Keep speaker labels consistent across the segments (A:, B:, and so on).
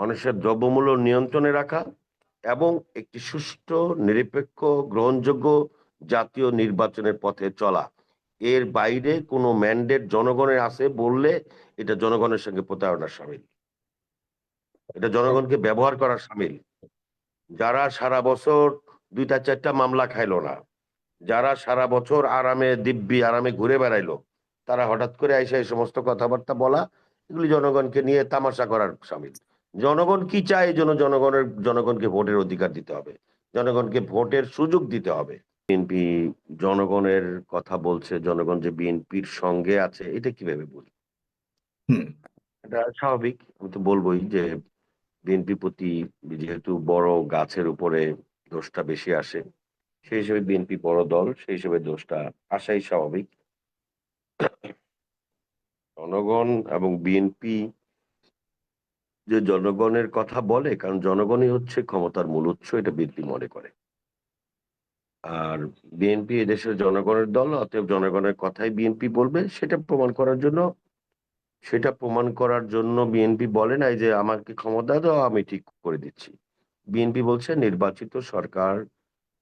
A: মানুষের দ্রব্যমূল্য নিয়ন্ত্রণে রাখা এবং একটি সুষ্ঠু, নিরপেক্ষ, গ্রহণযোগ্য জাতীয় নির্বাচনের পথে চলা। এর বাইরে কোনো ম্যান্ডেট জনগণের আছে বললে এটা জনগণের সঙ্গে প্রতারণার সামিল। এটা জনগণকে ব্যবহার করার সামিল। যারা সারা বছর দুইটা, চারটা মামলা খাইলো না, যারা সারা বছর আরামে দিব্যি, আরামে ঘুরে বেড়াইলো, তারা হঠাৎ করে এসে এই সমস্ত কথাবার্তা বলা, এগুলি জনগণকে নিয়ে তামাশা করার সামিল। জনগণ কি চায় এই জন্য জনগণের জনগণকে ভোটের অধিকার দিতে হবে। জনগণকে ভোটের সুযোগ দিতে হবে। বিএনপি জনগণের কথা বলছে জনগণ যে বিএনপির সঙ্গে আছে এটা কীভাবে বুঝবে এটা স্বাভাবিক। আমি তো বলবোই যে বিএনপি প্রতি যেহেতু বড় গাছের উপরে দোষটা বেশি আসে সেই হিসেবে বিএনপি বড় দল সেই হিসেবে দোষটা আসাই স্বাভাবিক। জনগণ এবং বিএনপি যে জনগণের কথা বলে, কারণ জনগণই হচ্ছে ক্ষমতার মূল উৎস, এটা বিএনপি মনে করে। আর বিএনপি এদেশের জনগণের দল, অতএব জনগণের কথাই বিএনপি বলবে, সেটা প্রমাণ করার জন্য, সেটা প্রমাণ করার জন্য বিএনপি বলে নাই যে, আমাকে ক্ষমতা দাও, আমি ঠিক করে দিচ্ছি। বিএনপি বলছে, নির্বাচিত সরকার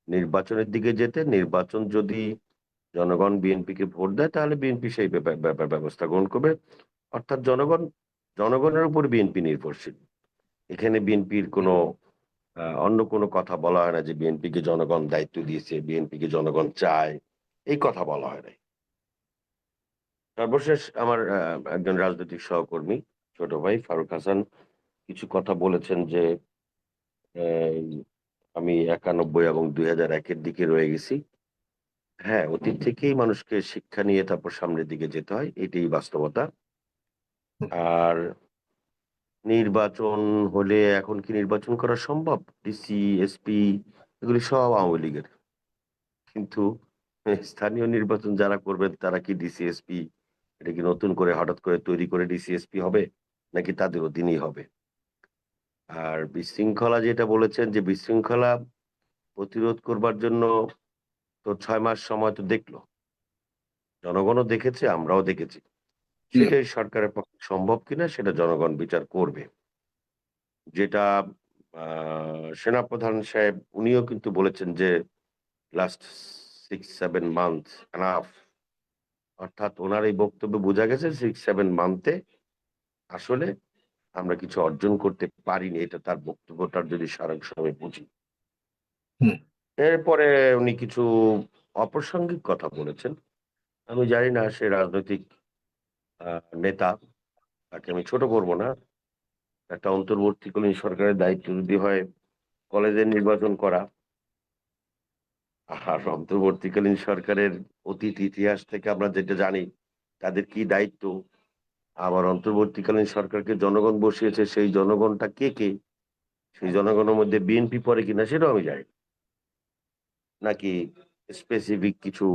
A: নির্বাচনের দিকে যেতে, নির্বাচন যদি জনগণ বিএনপিকে ভোট দেয়, তাহলে বিএনপি সেই ব্যাপার- ব্যবস্থা গ্রহণ করবে। অর্থাৎ জনগণ জনগণের উপর বিএনপি নির্ভরশীল। এখানে বিএনপির কোনো অন্য কোনো কথা বলা হয় না যে বিএনপিকে জনগণ দায়িত্ব দিয়েছে বিএনপিকে জনগণ চায়, এই কথা বলা হয় নাই। সর্বশেষ আমার একজন রাজনৈতিক সহকর্মী, ছোট ভাই ফারুক হাসান, কিছু কথা বলেছেন যে আমি একানব্বই এবং দুই হাজার একের দিকে রয়ে গেছি। হ্যাঁ অতীত থেকেই মানুষকে শিক্ষা নিয়ে তারপর সামনের দিকে যেতে হয়, এটাই বাস্তবতা। আর নির্বাচন হলে এখন কি নির্বাচন করা সম্ভব? ডিসি এসপি এগুলি সব আওয়ামী লীগের। কিন্তু স্থানীয় নির্বাচন যারা করবেন, তারা কি ডিসিএসপি এটা কি নতুন করে হঠাৎ করে তৈরি করে ডিসিএসপি হবে? নাকি তাদের অধীনেই হবে? আর বিশৃঙ্খলা যেটা বলেছেন যে বিশৃঙ্খলা প্রতিরোধ করবার জন্য তো ছয় মাস সময় তো দেখল। জনগণও দেখেছে, আমরাও দেখেছি। সেটাই সরকারের পক্ষে সম্ভব কিনা সেটা জনগণ বিচার করবে। যেটা সেনাপ্রধান সাহেব উনিও কিন্তু বলেছেন যে last six seven month enough অর্থাৎ ওনার এই বক্তব্যে বোঝা গেছে সিক্স সেভেন মান্থে আসলে আমরা কিছু অর্জন করতে পারিনি এটা তার বক্তব্যটার যদি সারাংশ আমি বুঝি। এরপরে উনি কিছু অপ্রাসঙ্গিক কথা বলেছেন। আমি জানি না সে রাজনৈতিক নেতা, তাকে আমি ছোট করব না। একটা অন্তর্বর্তীকালীন সরকারের দায়িত্ব যদি হয় কলেজের নির্বাচন করা। আর অন্তর্বর্তীকালীন সরকারের অতীত ইতিহাস থেকে আমরা যেটা জানি, তাদের কি দায়িত্ব? আবার অন্তর্বর্তীকালীন সরকারকে জনগণ বসিয়েছে, সেই জনগণটা কে কে? সেই জনগণের মধ্যে বিএনপি পড়ে কিনা সেটাও আমি জানি নাকি স্পেসিফিক কিছু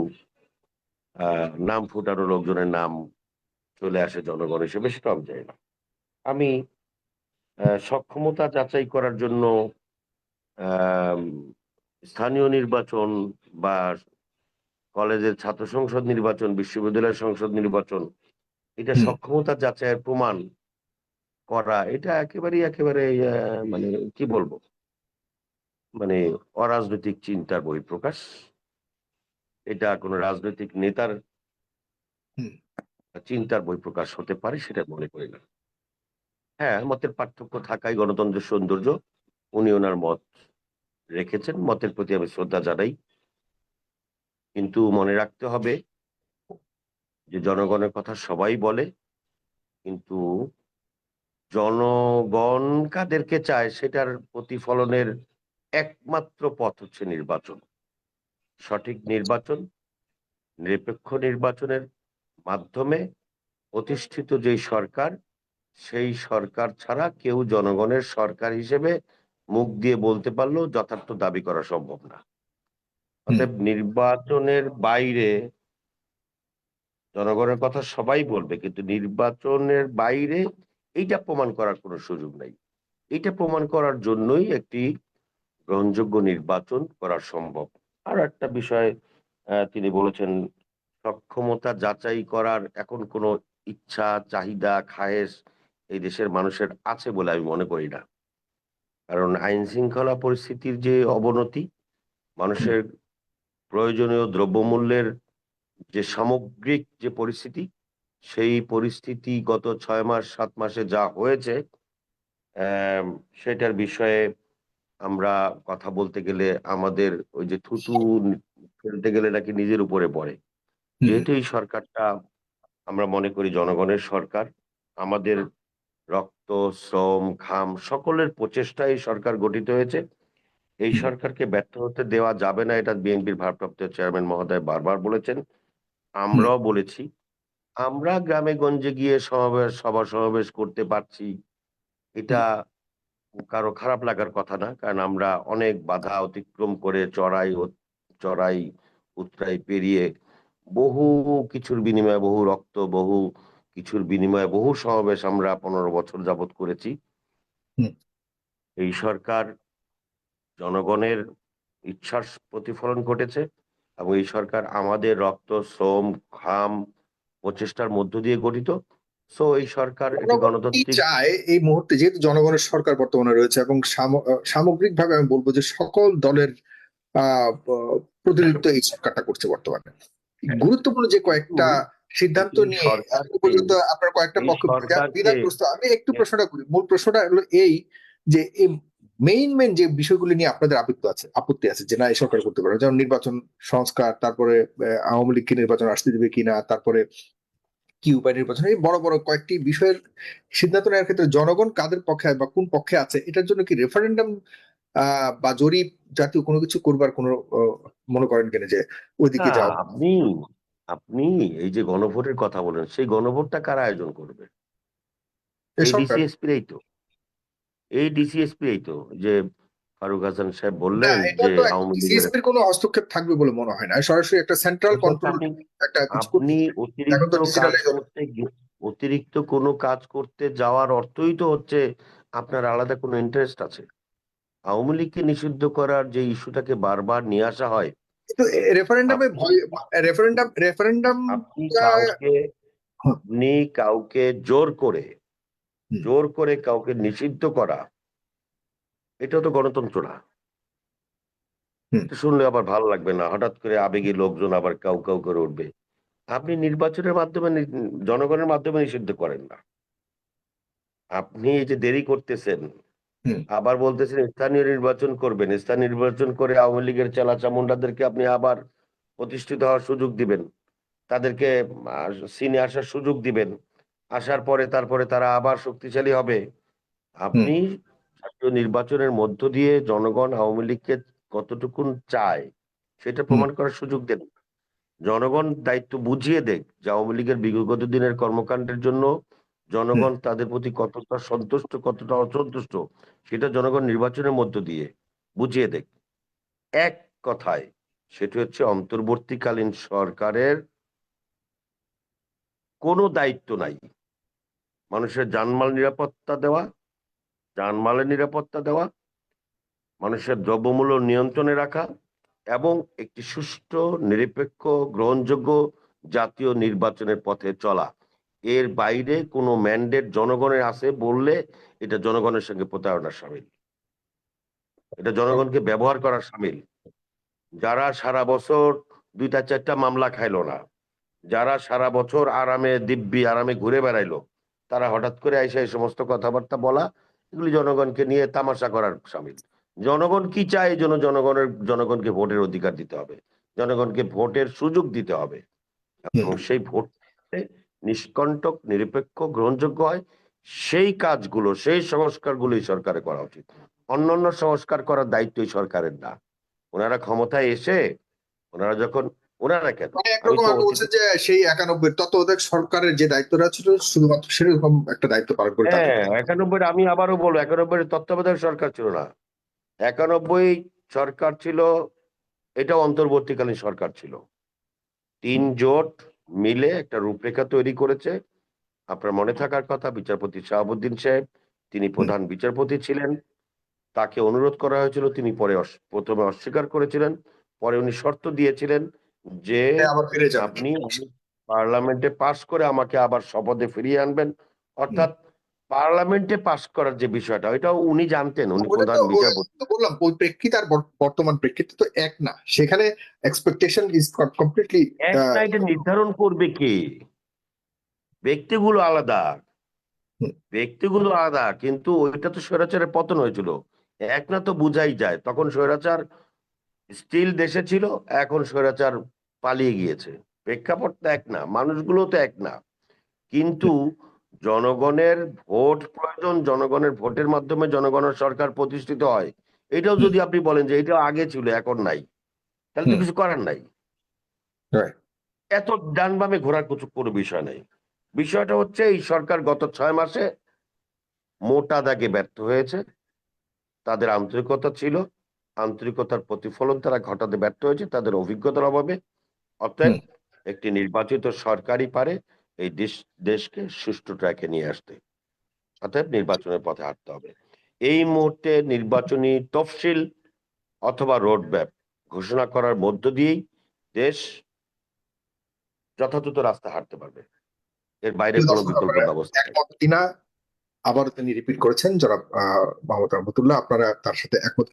A: নাম ফুটানো লোকজনের নাম চলে আসে জনগণ হিসেবে সেটাও আমি জানি না। আমি সক্ষমতা যাচাই করার জন্য স্থানীয় নির্বাচন বা কলেজের ছাত্র সংসদ নির্বাচন বিশ্ববিদ্যালয় সংসদ নির্বাচন এটা সক্ষমতা যাচাইয়ের প্রমাণ করা এটা একেবারেই একেবারে মানে কি বলব? মানে অরাজনৈতিক চিন্তার বহিঃপ্রকাশ। এটা কোনো রাজনৈতিক নেতার। চিন্তার বহিঃপ্রকাশ হতে পারে, সেটা মনে করি না। হ্যাঁ মতের পার্থক্য থাকাই গণতন্ত্রের সৌন্দর্য। উনি ওনার মত রেখেছেন, মতের প্রতি আমি শ্রদ্ধা জানাই। কিন্তু মনে রাখতে হবে যে জনগণের কথা সবাই বলে, কিন্তু জনগণ কাদেরকে চায় সেটার প্রতিফলনের একমাত্র পথ হচ্ছে নির্বাচন। সঠিক নির্বাচন, নিরপেক্ষ নির্বাচনের মাধ্যমে প্রতিষ্ঠিত যেই সরকার সেই সরকার ছাড়া কেউ জনগণের সরকার হিসেবে মুখ দিয়ে বলতে পারলেও যথার্থ দাবি করা সম্ভব না। অতএব নির্বাচনের বাইরে জনগণের কথা সবাই বলবে কিন্তু নির্বাচনের বাইরে এইটা প্রমাণ করার কোনো সুযোগ নাই। এটা প্রমাণ করার জন্যই একটি গ্রহণযোগ্য নির্বাচন করা সম্ভব। আর একটা বিষয় আহ, তিনি বলেছেন সক্ষমতা যাচাই করার এখন কোনো ইচ্ছা, চাহিদা, খায়েশ এই দেশের মানুষের আছে বলে আমি মনে করি না। কারণ আইন শৃঙ্খলা পরিস্থিতির যে অবনতি, মানুষের প্রয়োজনীয় দ্রব্যমূল্যের যে সামগ্রিক যে পরিস্থিতি, সেই পরিস্থিতি গত ছয় মাস, সাত মাসে যা হয়েছে সেটার বিষয়ে আমরা কথা বলতে গেলে আমাদের ওই যে থুতু ফেলতে গেলে নাকি নিজের উপরে পড়ে। যেহেতু এই সরকারটা আমরা মনে করি জনগণের সরকার আমাদের রক্ত শ্রম ঘাম সকলের প্রচেষ্টায় এই সরকার গঠিত হয়েছে। এই। সরকারকে ব্যর্থ হতে দেওয়া যাবে না এটা বিএনপির ভারপ্রাপ্ত চেয়ারম্যান মহোদয় বারবার বলেছেন। আমরাও বলেছি আমরা গ্রামে গঞ্জে গিয়ে সমাবেশ সভা সমাবেশ করতে পারছি। এটা কারও খারাপ লাগার কথা না কারণ আমরা অনেক বাধা অতিক্রম করে চড়াই ও- চড়াই উতরাই পেরিয়ে বহু কিছুর বিনিময়ে বহু রক্ত বহু কিছুর বিনিময়ে বহু সমাবেশ আমরা পনেরো বছর যাবত করেছি। এই সরকার জনগণের ইচ্ছার প্রতিফলন ঘটেছে এবং এই সরকার আমাদের রক্ত শ্রম ঘাম প্রচেষ্টার মধ্য দিয়ে গঠিত। সো এই সরকার
B: চায় এই মুহূর্তে? যেহেতু জনগণের সরকার বর্তমানে রয়েছে এবং সামগ্রিক ভাবে আমি বলব যে সকল দলের প্রতিনিধিত্ব এই সরকারটা করছে বর্তমানে। গুরুত্বপূর্ণ যে কয়েকটা সিদ্ধান্ত নিয়ে পর্যন্ত আপনার কয়েকটা পক্ষ
A: সরকারকে-
B: বিধান প্রস্তাব আমি একটু প্রশ্নটা করি। মূল প্রশ্নটা হলো এই যে এই মেইন মেইন যে বিষয়গুলি নিয়ে আপনাদের আপত্তি আছে আপত্তি আছে যে না এই সরকার করতে পারে যেমন নির্বাচন সংস্কার তারপরে আওয়ামী লীগকে নির্বাচন আসতে দেবে কিনা তারপরে কি উপায় নির্বাচন এই বড় বড় কয়েকটি বিষয়ের সিদ্ধান্ত নেওয়ার ক্ষেত্রে জনগণ কাদের পক্ষে বা কোন পক্ষে আছে এটার জন্য কি রেফারেন্ডাম বা জরিপ জাতীয় কোনো কিছু করবার কোনো মনে করেন কিনা যে ওইদিকে
A: না,
B: যাওয়া
A: আপনি আপনি এই যে গণভোটের কথা বলেন সেই গণভোটটা কারা আয়োজন করবে?
B: এই
A: এই ডিসিএসপি এই তো। এই ডিসিএসপি এই তো যে ফারুক হাসান সাহেব বললেন যে আওয়ামী লীগের
B: কোনো হস্তক্ষেপ থাকবে বলে মনে হয় না। সরাসরি একটা সেন্ট্রাল কন্ট্রোল একটা
A: আপনি অতিরিক্ত কাজ করতে অতিরিক্ত কোনো কাজ করতে যাওয়ার অর্থই তো হচ্ছে আপনার আলাদা কোনো ইন্টারেস্ট আছে। আওয়ামী লীগকে নিষিদ্ধ করার যে ইস্যুটাকে বারবার নিয়ে আসা হয়
B: কিন্তু রেফারেন্ডামে রেফারেন্ডাম রেফারেন্ডাম
A: আপনি কাউকে জোর করে জোর করে কাউকে নিষিদ্ধ করা এটা তো গণতন্ত্র না। শুনলে আবার ভালো লাগবে না হঠাৎ করে আবেগী লোকজন আবার কাউ কাউ করে উঠবে। আপনি নির্বাচনের মাধ্যমে জনগণের মাধ্যমে নিষিদ্ধ করেন না। আপনি এই যে দেরি করতেছেন। আবার বলতেছেন স্থানীয় নির্বাচন করবেন। স্থানীয় নির্বাচন করে আওয়ামী লীগের চেলা চামুন্ডাদেরকে আপনি আবার প্রতিষ্ঠিত হওয়ার সুযোগ দিবেন। তাদেরকে সিনে আসার সুযোগ দিবেন। আসার পরে তারপরে তারা আবার শক্তিশালী হবে। আপনি জাতীয় নির্বাচনের মধ্য দিয়ে জনগণ আওয়ামী লীগকে কতটুকুন চায় সেটা প্রমাণ করার সুযোগ দেন। জনগণ দায়িত্ব বুঝিয়ে দেখ যে আওয়ামী লীগের বিগত দিনের কর্মকাণ্ডের জন্য জনগণ তাদের প্রতি কতটা সন্তুষ্ট কতটা অসন্তুষ্ট সেটা জনগণ নির্বাচনের মধ্য দিয়ে বুঝিয়ে দেখ। এক কথায় সেটি হচ্ছে অন্তর্বর্তীকালীন সরকারের কোনো দায়িত্ব নাই। মানুষের জানমাল নিরাপত্তা দেওয়া জানমালের নিরাপত্তা দেওয়া মানুষের দ্রব্যমূল্য নিয়ন্ত্রণে রাখা এবং একটি সুষ্ঠু নিরপেক্ষ গ্রহণযোগ্য জাতীয় নির্বাচনের পথে চলা। এর বাইরে কোনো ম্যান্ডেট জনগণের আছে বললে এটা জনগণের সঙ্গে প্রতারণার সামিল। এটা জনগণকে ব্যবহার করার সামিল। যারা সারা বছর দুইটা চারটা মামলা খাইলো না যারা সারা বছর আরামে দিব্যি আরামে ঘুরে বেড়াইলো তারা হঠাৎ করে এসে এই সমস্ত কথাবার্তা বলা এগুলি জনগণকে নিয়ে তামাশা করার সামিল। জনগণ কি চায় এই জন্য জনগণের জনগণকে ভোটের অধিকার দিতে হবে জনগণকে ভোটের সুযোগ দিতে হবে। এবং সেই ভোট নিষ্কণ্টক নিরপেক্ষ গ্রহণযোগ্য হয়। সেই কাজগুলো সেই সংস্কারগুলোই সরকারের করা উচিত। অন্যান্য সংস্কার করার দায়িত্ব সরকারের না। ওনারা ক্ষমতায় এসে ওনারা যখন ওনারা কেন?
B: মানে
A: আমি
B: বলছেন যে সেই একানব্বই তত্ত্বাবধায়ক সরকারের যে দায়িত্বটা ছিল শুধুমাত্র সেরকম একটা দায়িত্ব পালন করে
A: হ্যাঁ একানব্বই আমি আবারও বলব একানব্বই তত্ত্বাবধায়ক সরকার ছিল না। একানব্বই সরকার ছিল এটা অন্তর্বর্তীকালীন সরকার ছিল। তিন জোট মিলে একটা রূপরেখা তৈরি করেছে। আপনার মনে থাকার কথা বিচারপতি শাহাবুদ্দিন সাহেব তিনি প্রধান বিচারপতি ছিলেন। তাকে অনুরোধ করা হয়েছিল তিনি পরে প্রথমে অস্বীকার করেছিলেন পরে উনি শর্ত দিয়েছিলেন যে
B: হ্যাঁ,
A: আপনি পার্লামেন্টে পাশ করে আমাকে আবার শপথে ফিরিয়ে আনবেন। অর্থাৎ পার্লামেন্টে পাশ করার যে বিষয়টা ওইটাও উনি জানতেন উনি প্রধান বিচারপতি।
B: বললাম ওই প্রেক্ষিত আর বর্তমান প্রেক্ষিত তো এক না। সেখানে এক্সপেকটেশন ইজ কমপ্লিটলি
A: এক নাইটে নির্ধারণ করবে কে? ব্যক্তিগুলো আলাদা। ব্যক্তিগুলো আলাদা কিন্তু ওইটা তো স্বৈরাচারের পতন হয়েছিল। এক না তো বুঝাই যায়। তখন স্বৈরাচার স্টিল দেশে ছিল এখন স্বৈরাচার পালিয়ে গিয়েছে। প্রেক্ষাপট তো এক না মানুষগুলো তো এক না। কিন্তু জনগণের ভোট প্রয়োজন জনগণের ভোটের মাধ্যমে জনগণের সরকার প্রতিষ্ঠিত হয়। এটাও যদি আপনি বলেন যে এটা আগে ছিল এখন নাই তাহলে তো কিছু করার নাই. এত ডান বামে ঘোরার কিছু কোনো বিষয় নেই। বিষয়টা হচ্ছে এই সরকার গত ছয় মাসে মোটা দাগে ব্যর্থ হয়েছে। তাদের আন্তরিকতা ছিল। আন্তরিকতার প্রতিফলন তারা ঘটাতে ব্যর্থ হয়েছে তাদের অভিজ্ঞতার অভাবে। অতএব একটি নির্বাচিত সরকারই পারে। এই দেশ দেশকে সুষ্ঠু ট্র্যাকে নিয়ে আসতে। অতএব নির্বাচনের পথে হাঁটতে হবে। এই মুহূর্তে নির্বাচনী তফসিল অথবা রোডম্যাপ ঘোষণা করার মধ্য দিয়েই দেশ যথাযথ রাস্তা হাঁটতে পারবে। এর বাইরে কোনো বিকল্প ব্যবস্থা
B: কিনা আবারও তিনি রিপিট করেছেন যারা মোহাম্মদ রহমতুল্লাহ আপনারা তার সাথে একমত।